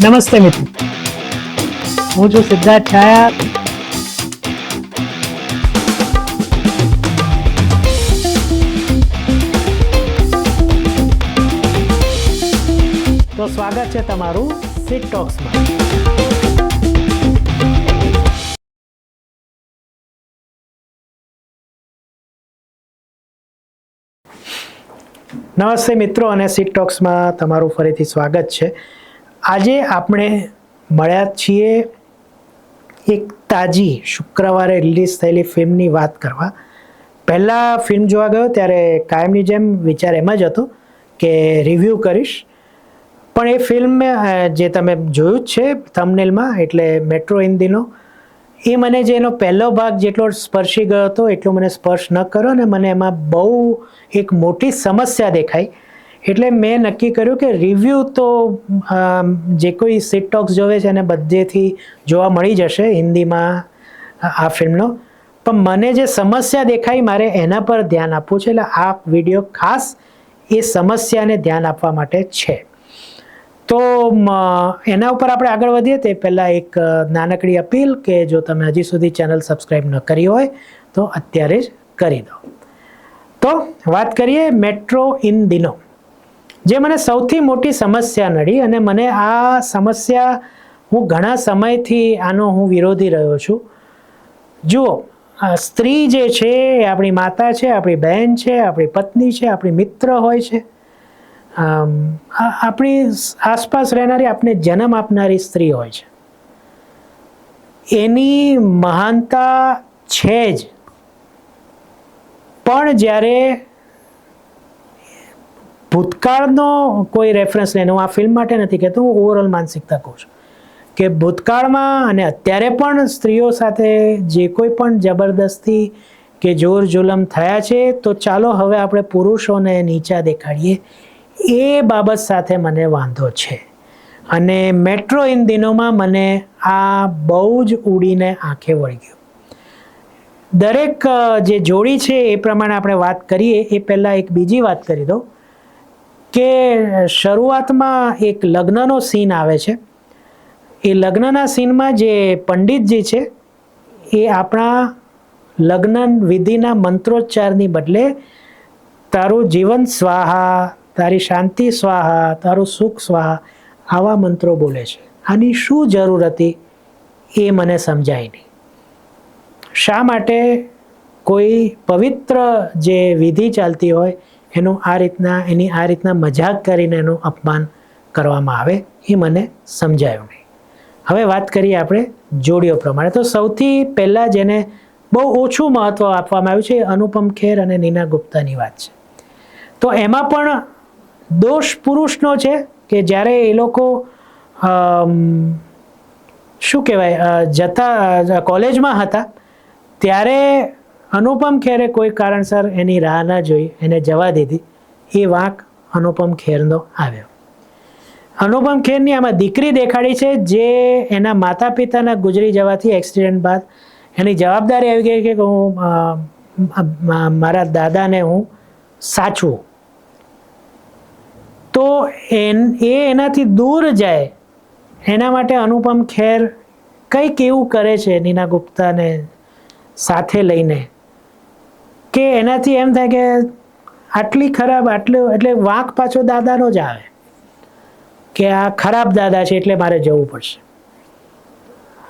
નમસ્તે મિત્રો. હું છું સિદ્ધાર્થ છાયા. તો સ્વાગત છે તમારું સિટ ટોક્સમાં નમસ્તે મિત્રો અને સિટ ટોક્સમાં તમારું ફરીથી સ્વાગત છે. આજે આપણે મળ્યા છીએ એક તાજી શુક્રવારે રિલીઝ થયેલી ફિલ્મની વાત કરવા. પહેલાં ફિલ્મ જોવા ગયો ત્યારે કાયમની જેમ વિચાર એમ જ હતો કે રિવ્યૂ કરીશ. પણ એ ફિલ્મ જે તમે જોયું જ છે થમનેલમાં એટલે મેટ્રો હિન્દીનો એ મને જે એનો પહેલો ભાગ જેટલો સ્પર્શી ગયો હતો, એટલો મને સ્પર્શ ન કર્યો અને મને એમાં બહુ એક મોટી સમસ્યા દેખાઈ. એટલે મેં નક્કી કર્યું કે રિવ્યૂ તો જે કોઈ સીટ ટોક્સ જોવે છે એને બધેથી જોવા મળી જશે હિન્દીમાં, આ ફિલ્મનો. પણ મને જે સમસ્યા દેખાઈ મારે એના પર ધ્યાન આપવું છે, એટલે આ વીડિયો ખાસ એ સમસ્યાને ધ્યાન આપવા માટે છે. તો એના ઉપર આપણે આગળ વધીએ તે પહેલાં એક નાનકડી અપીલ કે જો તમે હજી સુધી ચેનલ સબસ્ક્રાઈબ ન કરી હોય, તો અત્યારે જ કરી દો. તો વાત કરીએ મેટ્રો ઇન દિનો. જે મને સૌથી મોટી સમસ્યા નડી અને મને આ સમસ્યા હું ઘણા સમયથી આનો હું વિરોધી રહ્યો છું. જુઓ સ્ત્રી જે છે એ આપણી માતા છે, આપણી બહેન છે, આપણી પત્ની છે, આપણી મિત્ર હોય છે. આપણી આસપાસ રહેનારી આપણે જન્મ આપનારી સ્ત્રી હોય છે. એની મહાનતા છે જ. પણ જ્યારે ભૂતકાળનો કોઈ રેફરન્સ લઈને હું આ ફિલ્મ માટે નથી કહેતો, હું ઓવરઓલ માનસિકતા કહું છું. કે ભૂતકાળમાં અને અત્યારે પણ સ્ત્રીઓ સાથે જે કોઈ પણ જબરદસ્તી કે જોર જુલમ થયા છે, તો ચાલો હવે આપણે પુરુષોને નીચા દેખાડીએ. એ બાબત સાથે મને વાંધો છે. અને મેટ્રો ઇન દિનોમાં મને આ બહુ જ ઉડીને આંખે વળગ્યું દરેક જે જોડી છે, એ પ્રમાણે આપણે વાત કરીએ, એ પહેલાં એક બીજી વાત કરી દઉં. કે શરૂઆતમાં એક લગ્નનો સીન આવે છે. એ લગ્નના સીનમાં જે પંડિતજી છે, એ આપણા લગ્ન વિધિના મંત્રોચ્ચારની બદલે તારું જીવન સ્વાહા, તારી શાંતિ સ્વાહા, તારું સુખ સ્વાહા, આવા મંત્રો બોલે છે. આની શું જરૂર હતી એ મને સમજાય નહીં. શા માટે કોઈ પવિત્ર જે વિધિ ચાલતી હોય એનું આ રીતના, એની આ રીતના મજાક કરીને એનું અપમાન કરવામાં આવે એ મને સમજાયું નહીં. હવે વાત કરીએ આપણે જોડીઓ પ્રમાણે. તો સૌથી પહેલાં જેને બહુ ઓછું મહત્ત્વ આપવામાં આવ્યું છે અનુપમ ખેર અને નીના ગુપ્તાની વાત છે. તો એમાં પણ દોષ પુરુષનો છે કે જ્યારે એ લોકો શું કહેવાય જતા કોલેજમાં હતા, ત્યારે અનુપમ ખેરે કોઈ કારણસર એની રાહ ન જોઈ, એને જવા દીધી. એ વાંક અનુપમ ખેરનો આવ્યો. અનુપમ ખેરની આમાં દીકરી દેખાડી છે, જે એના માતા પિતાના ગુજરી જવાથી એક્સિડન્ટ બાદ એની જવાબદારી આવી ગઈ કે હું મારા દાદાને હું સાચવું. તો એન, એ એનાથી દૂર જાય, એના માટે અનુપમ ખેર કંઈક એવું કરે છે, નીના ગુપ્તાને સાથે લઈને. કે એનાથી એમ થાય કે આટલી ખરાબ, આટલું, એટલે વાંક પાછો દાદાનો જ આવે. કે આ ખરાબ દાદા છે એટલે મારે જવું પડશે.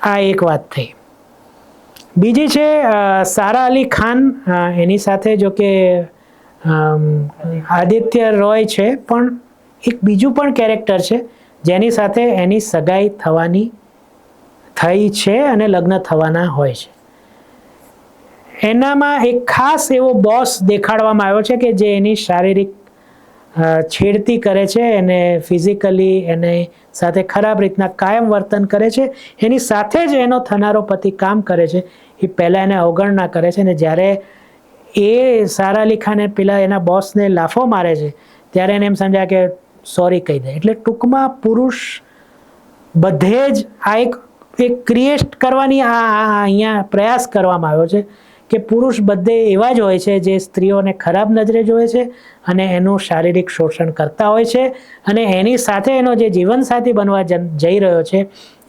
આ એક વાત થઈ. બીજી છે સારા અલી ખાન એની સાથે જો કે આદિત્ય રોય છે, પણ એક બીજું પણ કેરેક્ટર છે, જેની સાથે એની સગાઈ થવાની, થઈ છે અને લગ્ન થવાના હોય છે. એનામાં એક ખાસ એવો બોસ દેખાડવામાં આવ્યો છે કે જે એની શારીરિક છેડતી કરે છે એને ફિઝિકલી એને સાથે ખરાબ રીતના કાયમ વર્તન કરે છે. એની સાથે જ એનો થનારો પતિ કામ કરે છે. એ પહેલાં એને અવગણના કરે છે અને જ્યારે એ સારા લીખાને પેલા એના બોસને લાફો મારે છે, ત્યારે એને એમ સમજાય કે સોરી કહી દે. એટલે ટૂંકમાં પુરુષ બધે જ આ એક એક ક્રિએટ કરવાની આ અહીંયા પ્રયાસ કરવામાં આવ્યો છે. કે પુરુષ બધે એવા જ હોય છે જે સ્ત્રીઓને ખરાબ નજરે જોવે છે અને એનું શારીરિક શોષણ કરતા હોય છે અને એની સાથે એનો જે જીવનસાથી બનવા જઈ રહ્યો છે,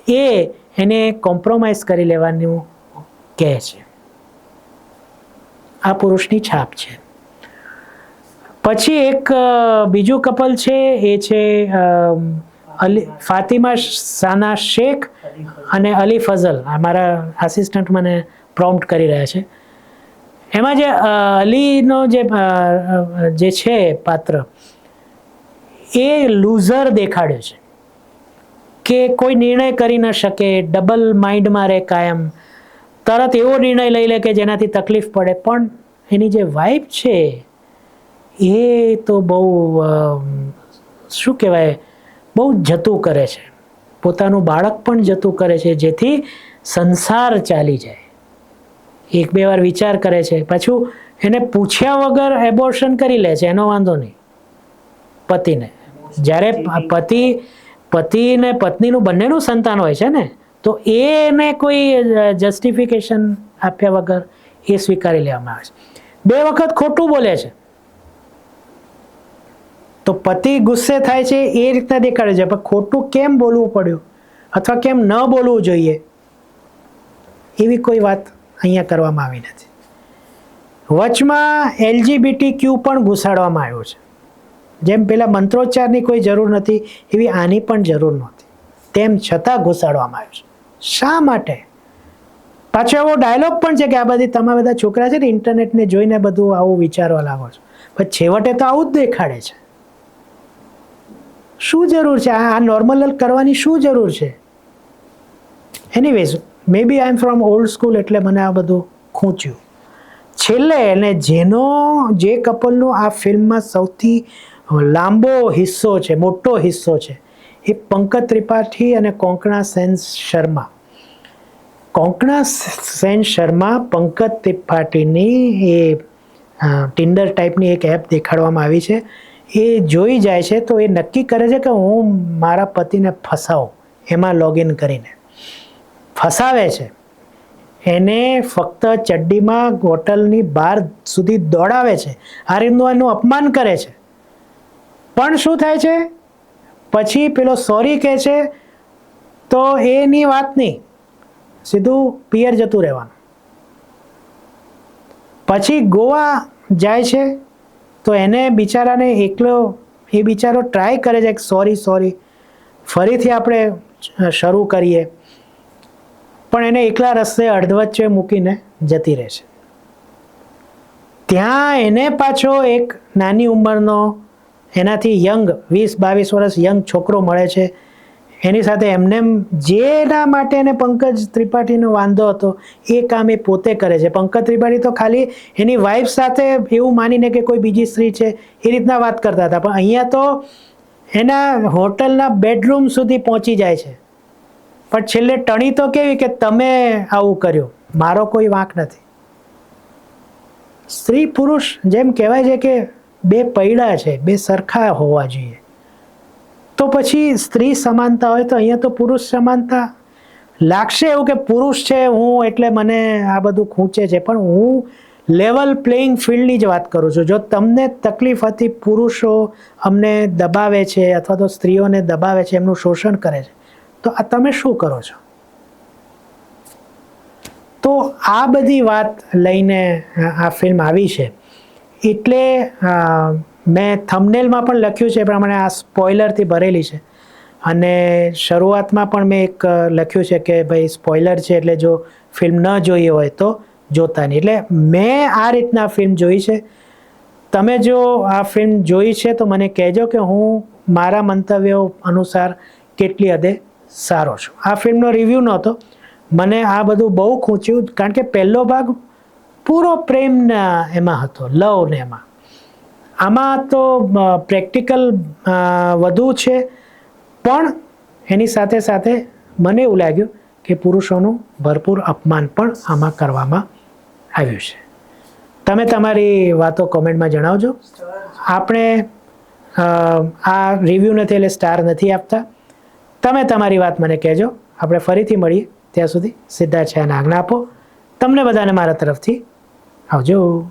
એ એને કોમ્પ્રોમાઇઝ કરી લેવાનું કહે છે. આ પુરુષની છાપ છે. પછી એક બીજું કપલ છે, એ છે અલી, ફાતિમા સાના શેખ અને અલી ફઝલ. અમારા મારા આસિસ્ટન્ટ મને પ્રોમ્પ્ટ કરી રહ્યા છે. એમાં જે અલીનો જે છે પાત્ર, એ લૂઝર દેખાડ્યો છે. કે કોઈ નિર્ણય કરી ન શકે ડબલ માઇન્ડમાં રહે કાયમ, તરત એવો નિર્ણય લઈ લે કે જેનાથી તકલીફ પડે. પણ એની જે વાઇફ છે, એ તો બહુ શું કહેવાય, બહુ જતું કરે છે. પોતાનું બાળક પણ જતું કરે છે, જેથી સંસાર ચાલી જાય. એક બે વાર વિચાર કરે છે. પાછું એને પૂછ્યા વગર એબોર્શન કરી લે છે એનો વાંધો નહીં. પતિને. જ્યારે પતિ પતિ ને પત્નીનું બંનેનું સંતાન હોય છે ને તો એને કોઈ જસ્ટિફિકેશન આપ્યા વગર એ સ્વીકારી લેવામાં આવે છે. બે વખત ખોટું બોલે છે. તો પતિ ગુસ્સે થાય છે એ રીતના દેખાડે છે. પણ ખોટું કેમ બોલવું પડ્યું? અથવા કેમ ન બોલવું જોઈએ? એવી કોઈ વાત અહીંયા કરવામાં આવી નથી. વચમાં એલજીબીટી ક્યુ પણ ઘુસાડવામાં આવ્યો છે. જેમ પેલા મંત્રોચ્ચારની કોઈ જરૂર નથી, એવી આની પણ જરૂર નહોતી. તેમ છતાં ઘુસાડવામાં આવ્યું છે. શા માટે? પાછો એવો ડાયલોગ પણ છે કે આ બધી તમે બધા છોકરા છે ને ઇન્ટરનેટને જોઈને બધું આવું વિચારવા લાગો છો. પણ છેવટે તો આવું જ દેખાડે છે. શું જરૂર છે? આ નોર્મલ કરવાની શું જરૂર છે? Anyways maybe I am from old school એટલે મને આ બધું ખૂંચ્યું. છેલ્લે અને જેનો, જે કપલનો આ ફિલ્મમાં સૌથી લાંબો હિસ્સો છે, મોટો હિસ્સો છે, એ પંકજ ત્રિપાઠી અને કોંકણા સેન શર્મા. કોંકણા સેન શર્મા પંકજ ત્રિપાઠીની એ ટિન્ડર ટાઈપની એક એપ દેખાડવામાં આવી છે. એ જોઈ જાય છે તો એ નક્કી કરે છે કે હું મારા પતિને ફસાવું, એમાં લોગિન કરીને. ફસાવે છે. એને ફક્ત ચડ્ડીમાં હોટલની બહાર સુધી દોડાવે છે. આ રીતનું એનું અપમાન કરે છે. પણ શું થાય છે? પછી પેલો સોરી કહે છે, તો એની વાત નહીં. સીધું પિયર જતું રહેવાનું. પછી ગોવા જાય છે, તો એને બિચારાને એકલો એ બિચારો ટ્રાય કરે છે સોરી સોરી ફરીથી આપણે શરૂ કરીએ. પણ એને એકલા રસ્તે અડધવચ્ચે મૂકીને જતી રહે છે. ત્યાં એને પાછો એક નાની ઉંમરનો, એનાથી યંગ વીસ, બાવીસ વર્ષ યંગ છોકરો મળે છે. એની સાથે એમને જેના માટે એને પંકજ ત્રિપાઠીનો વાંધો હતો, એ કામ એ પોતે કરે છે. પંકજ ત્રિપાઠી તો ખાલી એની વાઈફ સાથે એવું માનીને કે કોઈ બીજી સ્ત્રી છે, એ રીતના વાત કરતા હતા. પણ અહીંયા તો એના હોટલના બેડરૂમ સુધી પહોંચી જાય છે. પણ છેલ્લે ટણી તો કેવી કે તમે આવું કર્યું. મારો કોઈ વાંક નથી. સ્ત્રી પુરુષ જેમ કહેવાય છે કે બે પૈડા છે, બે સરખા હોવા જોઈએ. તો પછી સ્ત્રી સમાનતા હોય તો અહીંયા તો પુરુષ સમાનતા. લાગશે એવું કે પુરુષ છે હું એટલે મને આ બધું ખૂંચે છે, પણ હું લેવલ પ્લેઇંગ ફિલ્ડની જ વાત કરું છું. જો તમને તકલીફ હતી પુરુષો અમને દબાવે છે અથવા તો સ્ત્રીઓને દબાવે છે, એમનું શોષણ કરે છે તો આ તમે શું કરો છો? તો આ બધી વાત લઈને આ ફિલ્મ આવી છે. એટલે મેં થમનેલમાં પણ લખ્યું છે, એ પ્રમાણે આ સ્પોઇલરથી ભરેલી છે. અને શરૂઆતમાં પણ મેં એક લખ્યું છે કે ભાઈ સ્પોઇલર છે એટલે જો ફિલ્મ ન જોઈ હોય તો જોતા નહીં. એટલે મેં આ રીતના ફિલ્મ જોઈ છે. તમે જો આ ફિલ્મ જોઈ છે તો મને કહેજો કે હું મારા મંતવ્યો અનુસાર કેટલી હદે સારો છું. આ ફિલ્મનો રિવ્યૂ નહોતો. મને આ બધું બહુ ખૂંચ્યું કારણ કે પહેલો ભાગ પૂરો પ્રેમના એમાં હતો, લવ ને એમાં. આમાં તો પ્રેક્ટિકલ વધુ છે, પણ એની સાથે સાથે મને એવું લાગ્યું કે પુરુષોનું ભરપૂર અપમાન પણ આમાં કરવામાં આવ્યું છે. તમે તમારી વાતો કોમેન્ટમાં જણાવજો. આપણે આ રિવ્યૂ નથી એટલે સ્ટાર નથી આપતા. તમે તમારી વાત મને કહેજો. આપણે ફરીથી મળીએ. ત્યાં સુધી સિદ્ધાર્થ છે આજ્ઞા આપો. તમને બધાને મારા તરફથી આવજો.